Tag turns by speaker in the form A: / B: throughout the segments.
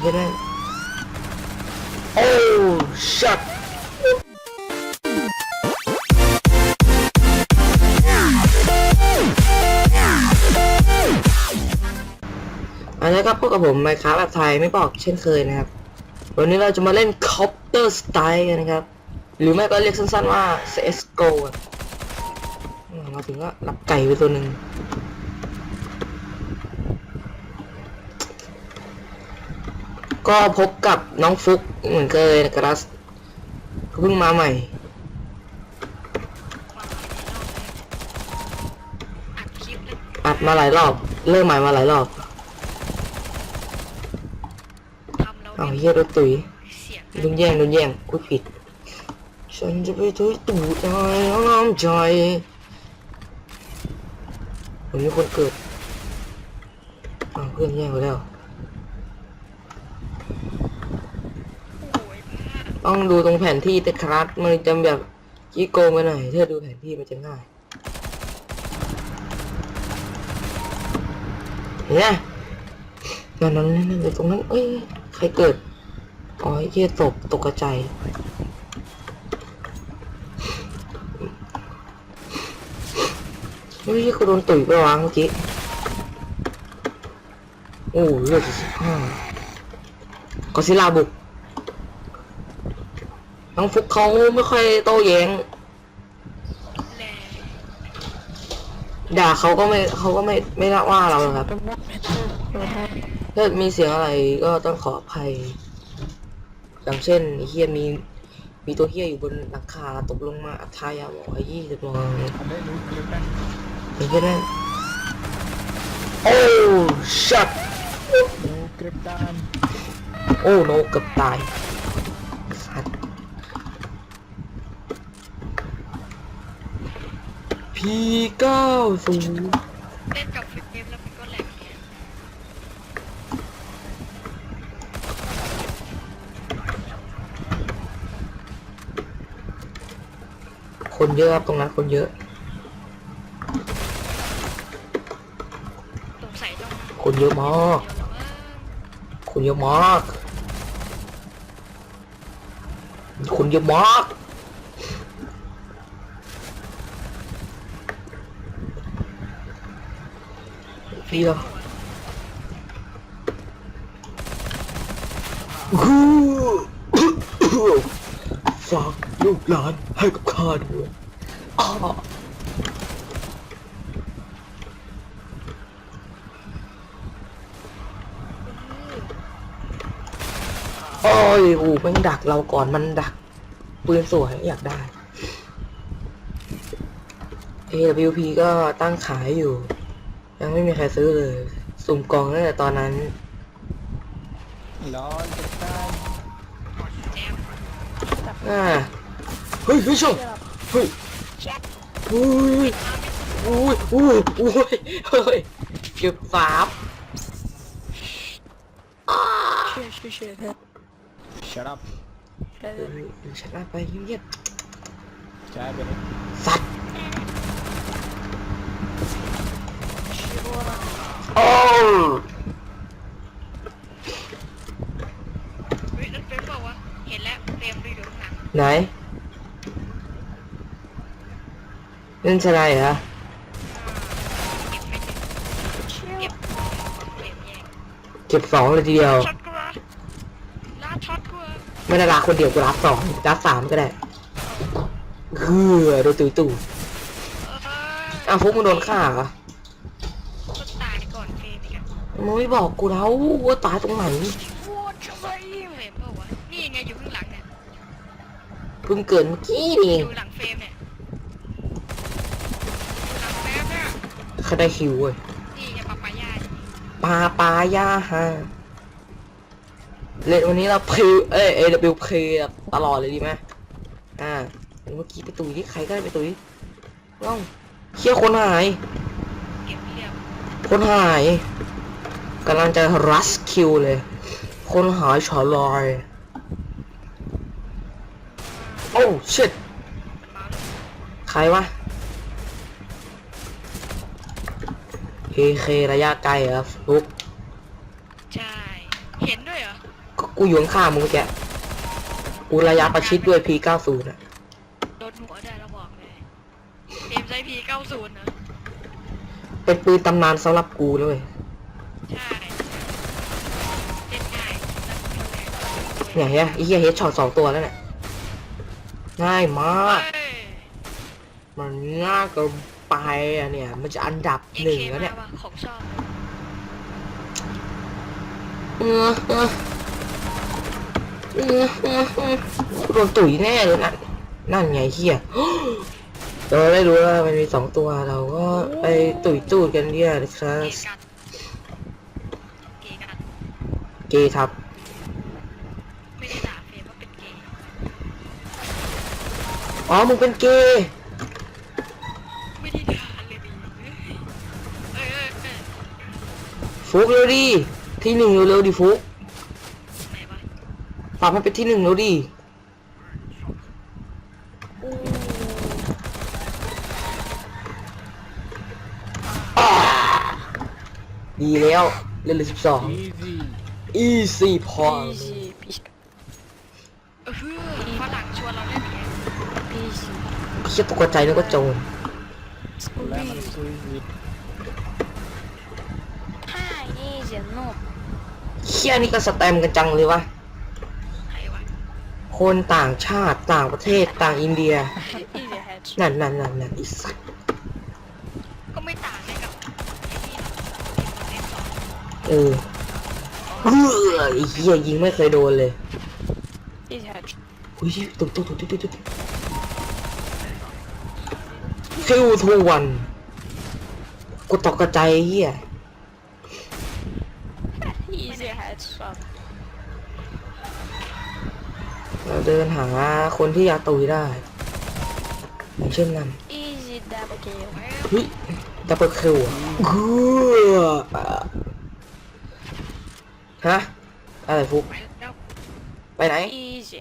A: ใช่ไหมโอ้ชัดอันนี้ก็พบกับผมไมค้าแบบไทยไม่บอกเช่นเคยนะครับ วันนี้เราจะมาเล่น Copter Style กันนะครับ หรือไม่ก็เรียกสั้นๆว่า CSGO อะอืมมาถึงก็รับไก่ไปตัวหนึ่ง ก็พบกับน้องฟุกเหมือนเคยนะครับเพิ่งมาใหม่
B: อัด
A: มาหลายรอบ เริ่มใหม่มาหลายรอบ
B: ทำแล้ว
A: อ้า
B: เฮี
A: ยรถตุ๋ย
B: เสียง
A: โดนแย่งโดนแย่งกูผิด ฉันจะไปถุยตูดใจน้ำใจวันนี้คนเกิดอ้าเพื่อนแย่งไปแล้ว
B: โอ้ยบ้า
A: ต้องดูตรงแผนที่แต่ครับมันจะแบบกี้โกงไปหน่อยถ้าดูแผนที่มันจะง่ายเนไหมนั่นนั่นนั่นนั่นอยู่ตรงนั้นเอ้ยใครเกิดอ๋อเหี้ยตกตกกระจายเฮ้ยกูโดนตุ๋ยไปวางเมื่อกี้โอ้เลือดสิบห้ากอซิลาบุก น้องฟุกเขาไม่ค่อยโต้แย้ง ด่าเขาก็ไม่เขาก็ไม่ไม่ละว่าเราครับถ้ามีเสียงอะไรก็ต้องขออภัย อย่างเช่นเฮียมีมีตัวเฮียอยู่บนหลังคาตกลงมาอัทายาบอกไอ้ยี่สิบมอง
C: ทำได้รู้คลิปนะ
A: เห็นแค่นั้นโอ้ชัด
C: โอ้คลิปตาม
A: โอ้โนเกือบตายสัตว์ พีเก้าศูนย์
B: เล่นกับฟิปเกมแล้วมันก็แหลกเนี่ย
A: คนเยอะครับตรงนั้นคนเยอะ
B: สงสัยต้อง
A: คนเยอะมาก คนเยอะมาก คนเยอะมาก พี่เหรอฝากลูกหลานให้กับข้าด้วยอ้าโอ้ยอ้มันดักเราก่อนมันดักปืนสวยอยากได้ AWP ก็ตั้งขายอยู่ ยังไม่มีใครซื้อเลย สุ่มกล่องตั้งแต่ตอนนั้น
C: ร้อนคลิปตาม
B: แจม
A: อ่า เฮ้ยเฮ้ยชมเฮ้ยอุ้ยอุ้ยอุ้ยอุ้ยเฮ้ยเก็บสาม
D: ช่วยช่วยช่วยเพื่อน
C: ชัดอัพ
D: ได้
A: เฮ้ยชนะไปเงียบ
C: ใช้ไปเลย
A: ๆสัตว์โอ้
B: เฮ้ยนั่นเฟรมบอกว่าเห็นแล้วเฟรมไปอยู่ข้างหลัง
A: ไหนเล่นชนะเหรอ
B: เก็บไปเก็บเก็บเฟรมแยก
A: เก็บสองเลยทีเดียว ไม่ได้รักคนเดียวกูรับสองรับสามก็ได้เฮือโดนตุยตู่
B: เออ
A: อ้าวฟุกมึงโดนฆ่าเหรอ
B: ก็ตายก่อนเฟรมอีกอะ
A: มึงไม่บอกกูแล้วว่าตายตรงไหน
B: นี่ไงอยู่ข้างหลังเนี่ย
A: พิ่งเกิดเมื่อกี้นี่เอ
B: องยู่หลังเฟรมเนี่ยอยู่หลังเฟรมเนี่ย
A: เขาได้คิวเว้ย
B: นี่ไงปาปายา
A: ปลาปลาย่าฮะเล่นวันนี้เราพรีเอ้ย AW พรีตลอดเลยดีไหมอ่าเมื่อกี้ไปตุยที่ใครก็ได้ไปตุยล่องเชี่ยคนหาย
B: เก็บเรียบ
A: คนหายกำลังจะรัสคิวเลย คนหายฉลอยโอ้ชิต
B: มาแล้ว
A: ใครวะเคเคระยะไกลเหรอฟลุก
B: ใช่ เห็นด้วยเหรอ
A: กูอยู่ข้างๆมึงเมื่อกี้กูระยะประชิดด้วย P90 อะ
B: โดนหัวได้แล้วบอกเลยเกมใช้พีเก้าศูนย์นะ
A: เป็นปืนตำนานสำหรับกูด้วย
B: ใช่เล่นง่ายแล้วก็แรง
A: เนี่ยเฮียไอ้เฮียเฮดช็อตสองตัวแล้วเนี่ย ง่ายมาก
B: เฮ้ย
A: มันง่ายเกินไปอะเนี่ย มันจะอันดับหนึ่ง
B: AK
A: แล้วเนี่ย
B: มาว่ะของชอบ
A: เออเออเออเออเออโดนตุ๋ยแน่เลยนะนั่นไงเฮียเราได้รู้ว่ามันมีสองตัวเราก็ไปตุ๋ยตูดกันเดียวนะครั
B: เก
A: บ
B: ย์กันเกย์กัน
A: เกย์ครับ อ๋อ มึงเป็นเกย์
B: ไม่ได้ด่าเลยดิเอ้ยเอ้ยเอ้ย
A: ฟุกเร็วดิ ที่หนึ่งเร็วๆดิฟุก
B: ไหนวะ
A: ปรับให้เป็นที่หนึ่งเร็วดิอ่าดีแล้วเล่นเลยสิบสอง
C: easy
A: easy พอ
D: Easy
B: ชี่
A: ยตกใจนึกว่าโจรเชี่ยนี่ก็สแตมกันจังเลยวะ
B: ใครวะ
A: คนต่างชาติต่างประเทศต่างอินเดียนั่นนั่นนั่นนั่นอีสัตว์
B: ก็ไม่ต่างกับไอ้นี่หรอกเกมสอง
A: เออเออไอ้เหี้ยยิงไม่เคยโดนเลยอุ้ยตุ๊ตุ๊ตุ๊ตุ๊ตุ๊กตุ๊ก คิวทูวันกูตกกระใจายไอ้เหี้ย
D: easy head swap
A: เราเดินหาคนที่อยากตุยได้อย่างเช่นนั้น
D: easy double kill
A: เฮ้ยดับเบิลคิวเกือฮะอะไรฟุก
B: ไปแล้ว
A: ไปไหน
D: easy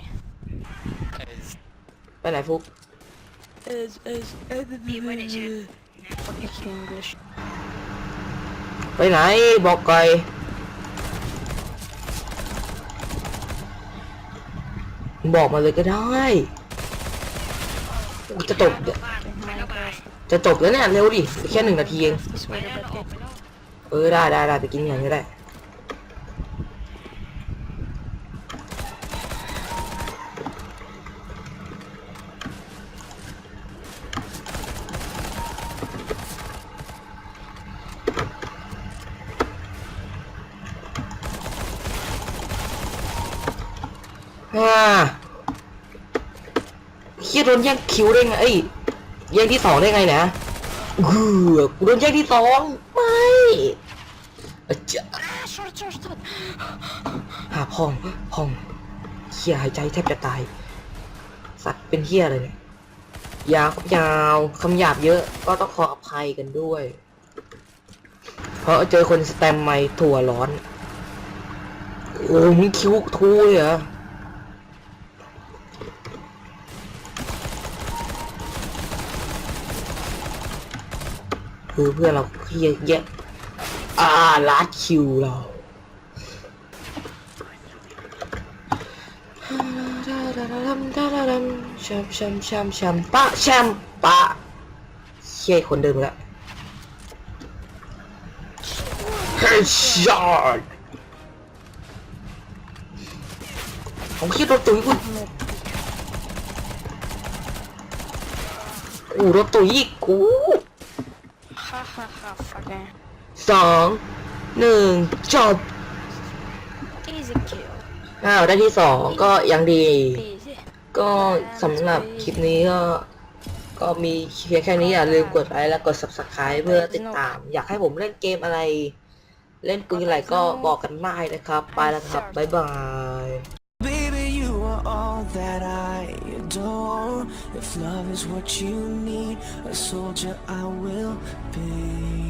A: ไปไหนฟุก
D: is is
B: มีไว้ในแชท
D: Fucking English
A: ไปไหนบอกไกลบอกมาเลยก็ได้โอ้จะจบ
B: บ้านไปแล้วไป
A: จะจบแล้วเนี่ยเร็วดิแค่หนึ่งนาทีเอง
D: this
B: ไป
D: way
B: แล้ว
D: the
B: เราออก
D: bad
B: ไปแล้ว
A: เออได้ได้ได้ไปกินอย่างนี้ได้ ฮ่าเฮียโดนแย่งคิวได้ไงเอ้ยแย่งที่สองได้ไงนะเกือกูโดนแย่งที่สองไม่จะหาพองพองเฮียหายใจแทบจะตาย สัตว์เป็นเฮียอะไรเนี่ยยาวยาวคำหยาบเยอะก็ต้องขออภัยกันด้วย เพราะเจอคนสแตมไม่ถั่วร้อน โอ้มึงคิ้วทูเลยเหรอ คือเพื่อนเราเฮียแยะอ่าลัดคิวเราแชมแชมแชมแชมปะแชมปะเชี่ยคนเดิมแล้วเฮดช็อตผมคิดรถตุ๋ยกูโอ้รถตุ๋ยอีกกู
D: ha ha ha fucking
A: สองหนึ่งจบ
D: easy kill
A: อ้าวได้ที่สองก็ยังดี
D: easy
A: ก็สำหรับคลิปนี้ก็ ก็มีเพียงแค่นี้อย่าลืมกดไลค์และกด subscribe เพื่อติดตาม อยากให้ผมเล่นเกมอะไร เล่นปืนอะไรก็บอกกันได้นะครับ ไปแล้วครับ บ๊ายบาย
E: Baby, you are all that I If love is what you need, a soldier I will be.